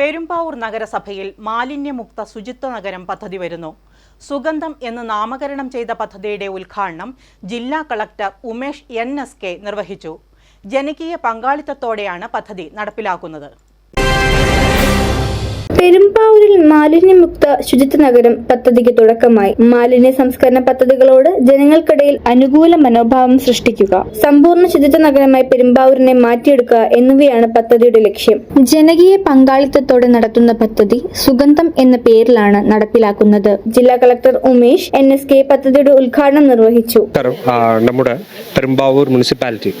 പെരുമ്പാവൂർ നഗരസഭയിൽ മാലിന്യമുക്ത ശുചിത്വ നഗരം പദ്ധതി വരുന്നു. സുഗന്ധം എന്ന് നാമകരണം ചെയ്ത പദ്ധതിയുടെ ഉദ്ഘാടനം ജില്ലാ collector Umesh N S K നിർവഹിച്ചു. ജനകീയ പങ്കാളിത്തത്തോടെയാണ് പദ്ധതി നടപ്പിലാക്കുന്നത്. പെരുമ്പാവൂരിൽ മാലിന്യമുക്ത ശുചിത്വ നഗരം പദ്ധതിക്ക് തുടക്കമായി. മാലിന്യ സംസ്കരണ പദ്ധതികളോട് ജനങ്ങൾക്കിടയിൽ അനുകൂല മനോഭാവം സൃഷ്ടിക്കുക. സമ്പൂർണ ശുചിത്വ നഗരമായി പെരുമ്പാവൂരിനെ മാറ്റിയെടുക്കുക എന്നിവയാണ് പദ്ധതിയുടെ ലക്ഷ്യം. ജനകീയ പങ്കാളിത്തത്തോടെ നടത്തുന്ന പദ്ധതി സുഗന്ധം എന്ന പേരിലാണ് നടപ്പിലാക്കുന്നത്. ജില്ലാ collector Umesh N S K പദ്ധതിയുടെ ഉദ്ഘാടനം നിർവഹിച്ചു. നമ്മുടെ പെരുമ്പാവൂർ മുനിസിപ്പാലിറ്റി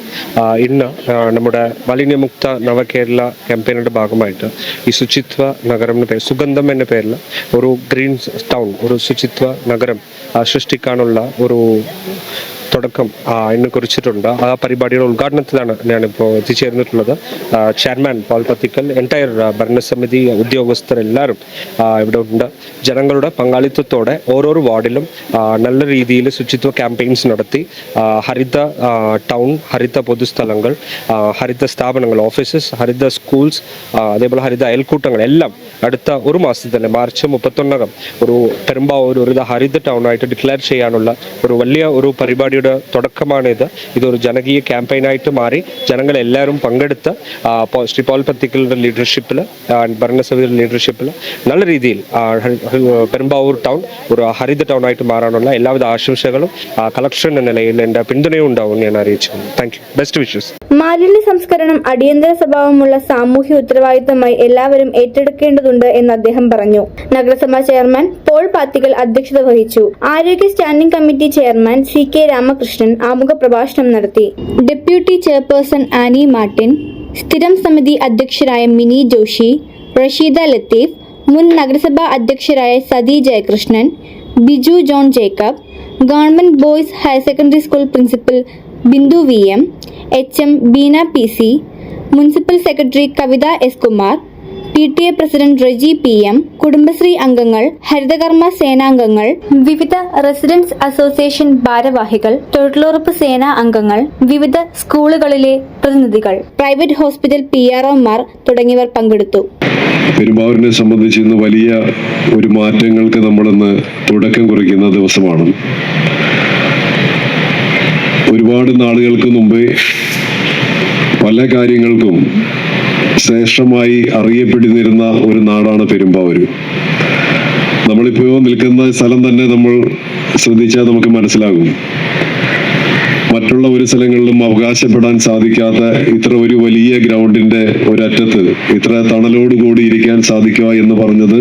ഇന്ന് നമ്മുടെ മാലിന്യമുക്ത നവകേരള ക്യാമ്പയിനിന്റെ ഭാഗമായിട്ട് ഈ ശുചിത്വ നഗരം എന്ന സുഗന്ധം എന്ന പേരിൽ ഒരു ഗ്രീൻ ടൗൺ ഒരു ശുചിത്വ നഗരം സൃഷ്ടിക്കാനുള്ള ഒരു തുടക്കം ഇന്ന് കുറിച്ചിട്ടുണ്ട്. ആ പരിപാടിയുടെ ഉദ്ഘാടനത്തിലാണ് ഞാനിപ്പോൾ എത്തിച്ചേർന്നിട്ടുള്ളത്. ചെയർമാൻ പോൾ പത്തിക്കൽ എന്റയർ ഭരണസമിതി ആ, ഇവിടെ ഉണ്ട്. ജനങ്ങളുടെ പങ്കാളിത്തത്തോടെ ഓരോ വാർഡിലും നല്ല രീതിയിൽ ശുചിത്വ ക്യാമ്പയിൻസ് നടത്തി ഹരിത ടൗൺ ഹരിത പൊതുസ്ഥലങ്ങൾ ഹരിത സ്ഥാപനങ്ങൾ ഓഫീസസ് ഹരിത സ്കൂൾസ് അതേപോലെ ഹരിത അയൽക്കൂട്ടങ്ങൾ എല്ലാം അടുത്ത ഒരു മാസത്തിൽ തന്നെ മാർച്ച് മുപ്പത്തൊന്നകം ഒരു പെരുമ്പാവൂർ ഒരു ഹരിത ടൗൺ ആയിട്ട് ഡിക്ലെയർ ചെയ്യാനുള്ള ഒരു വലിയ ഒരു പരിപാടിയുടെ തുടക്കമാണിത്. ഇതൊരു ജനകീയ ക്യാമ്പയിനായിട്ട് മാറി ജനങ്ങളെല്ലാവരും പങ്കെടുത്ത് ശ്രീ പോൾ പത്തിക്കലിന്റെ ലീഡർഷിപ്പിൽ ഭരണസമിതിയുടെ ലീഡർഷിപ്പിൽ നല്ല രീതിയിൽ പെരുമ്പാവൂർ ടൗൺ ഒരു ഹരിത ടൗൺ ആയിട്ട് മാറാനുള്ള എല്ലാവിധ ആശംസകളും കളക്ഷൻ എന്ന നിലയിൽ എന്റെ പിന്തുണയും ഉണ്ടാവും ഞാൻ അറിയിച്ചു താങ്ക് യു ബെസ്റ്റ് വിഷസ് മാലിന്യ സംസ്കരണം അടിയന്തര സ്വഭാവമുള്ള സാമൂഹ്യ ഉത്തരവാദിത്തമായി എല്ലാവരും ഏറ്റെടുക്കേണ്ടതുണ്ട് എന്ന് അദ്ദേഹം പറഞ്ഞു. നഗരസഭാ ചെയർമാൻ പോൾ പാത്തികൾ അധ്യക്ഷത വഹിച്ചു. ആരോഗ്യ standing committee chairman C K Ramakrishnan ആമുഖ പ്രഭാഷണം നടത്തി. ഡെപ്യൂട്ടി ചെയർപേഴ്സൺ ആനി മാർട്ടിൻ സ്ഥിരം സമിതി അധ്യക്ഷരായ മിനി ജോഷി റഷീദ ലത്തീഫ് മുൻ നഗരസഭാ അധ്യക്ഷരായ Sathi Jayakrishnan Biju John Jacob government boys higher secondary school principal Bindu V M H M Beena P C municipal secretary Kavitha S Kumar P T A president Reji P M Kudumbashree അംഗങ്ങൾ ഹരിതകർമ്മ സേനാംഗങ്ങൾ വിവിധ residence association ഭാരവാഹികൾ തൊഴിലുറപ്പ് സേനാ അംഗങ്ങൾ വിവിധ സ്കൂളുകളിലെ പ്രതിനിധികൾ പ്രൈവറ്റ് ഹോസ്പിറ്റൽ പി ആർ തുടങ്ങിയവർ പങ്കെടുത്തു. പെരുമാറിനെ സംബന്ധിച്ച് ഇന്ന് വലിയ ഒരു മാറ്റങ്ങൾക്ക് നമ്മളിന്ന് തുടക്കം കുറിക്കുന്ന ദിവസമാണ്. ഒരുപാട് നാളുകൾക്ക് മുമ്പേ പല കാര്യങ്ങൾക്കും ശ്രേഷ്ഠമായി അറിയപ്പെട്ടിരുന്ന ഒരു നാടാണ് പെരുമ്പാവൂര്. നമ്മളിപ്പോൾ നിൽക്കുന്ന സ്ഥലം തന്നെ നമ്മൾ ശ്രദ്ധിച്ചാൽ നമുക്ക് മനസ്സിലാകും. മറ്റുള്ള ഒരു സ്ഥലങ്ങളിലും അവകാശപ്പെടാൻ സാധിക്കാത്ത ഇത്ര ഒരു വലിയ ഗ്രൗണ്ടിന്റെ ഒരറ്റത്ത് ഇത്ര തണലോട് കൂടി ഇരിക്കാൻ സാധിക്കുക എന്ന് പറഞ്ഞത്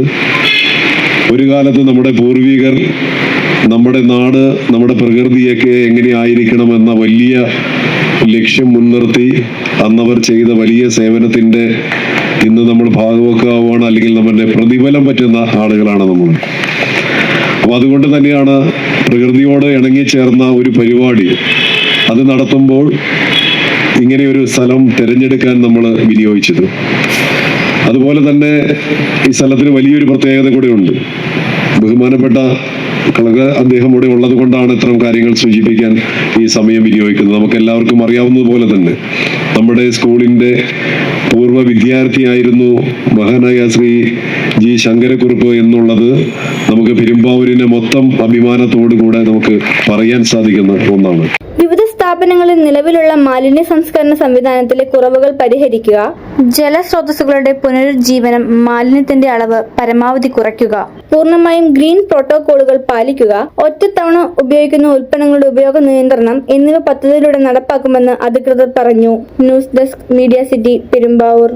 ഒരു കാലത്ത് നമ്മുടെ പൂർവികർ നമ്മുടെ നാട് നമ്മുടെ പ്രകൃതിയൊക്കെ എങ്ങനെയായിരിക്കണമെന്ന വലിയ ലക്ഷ്യം മുൻനിർത്തി അന്നവർ ചെയ്ത വലിയ സേവനത്തിന്റെ ഇന്ന് നമ്മൾ ഭാഗവക്കാവുകയാണ് അല്ലെങ്കിൽ നമ്മുടെ പ്രതിഫലം പറ്റുന്ന ആളുകളാണ് നമ്മൾ. അപ്പൊ അതുകൊണ്ട് തന്നെയാണ് പ്രകൃതിയോട് ഇണങ്ങി ചേർന്ന ഒരു പരിപാടി. അത് നടത്തുമ്പോൾ ഇങ്ങനെ ഒരു സ്ഥലം തിരഞ്ഞെടുക്കാൻ നമ്മൾ വിനിയോഗിച്ചത്. അതുപോലെ തന്നെ ഈ സ്ഥലത്തിന് വലിയൊരു പ്രത്യേകത കൂടെ ഉണ്ട്. ബഹുമാനപ്പെട്ട കളക അദ്ദേഹം ഇവിടെ ഉള്ളത് കൊണ്ടാണ് ഇത്തരം കാര്യങ്ങൾ സൂചിപ്പിക്കാൻ ഈ സമയം വിനിയോഗിക്കുന്നത്. നമുക്ക് എല്ലാവർക്കും അറിയാവുന്നതുപോലെ തന്നെ നമ്മുടെ സ്കൂളിന്റെ പൂർവ വിദ്യാർത്ഥിയായിരുന്നു മഹാനായ ശ്രീ ജി ശങ്കരക്കുറുപ്പ് എന്നുള്ളത് നമുക്ക് പെരുമ്പാവൂരിനെ മൊത്തം അഭിമാനത്തോടു കൂടെ നമുക്ക് പറയാൻ സാധിക്കുന്ന ഒന്നാണ്. സ്ഥാപനങ്ങളിൽ നിലവിലുള്ള മാലിന്യ സംസ്കരണ സംവിധാനത്തിലെ കുറവുകൾ പരിഹരിക്കുക. ജലസ്രോതസ്സുകളുടെ പുനരുജ്ജീവനം മാലിന്യത്തിന്റെ അളവ് പരമാവധി കുറയ്ക്കുക. പൂർണമായും ഗ്രീൻ പ്രോട്ടോകോളുകൾ പാലിക്കുക. ഒറ്റത്തവണ ഉപയോഗിക്കുന്ന ഉൽപ്പന്നങ്ങളുടെ ഉപയോഗ നിയന്ത്രണം എന്നിവ പദ്ധതിയിലൂടെ നടപ്പാക്കുമെന്ന് അധികൃതർ പറഞ്ഞു. News desk media city Perumbavoor.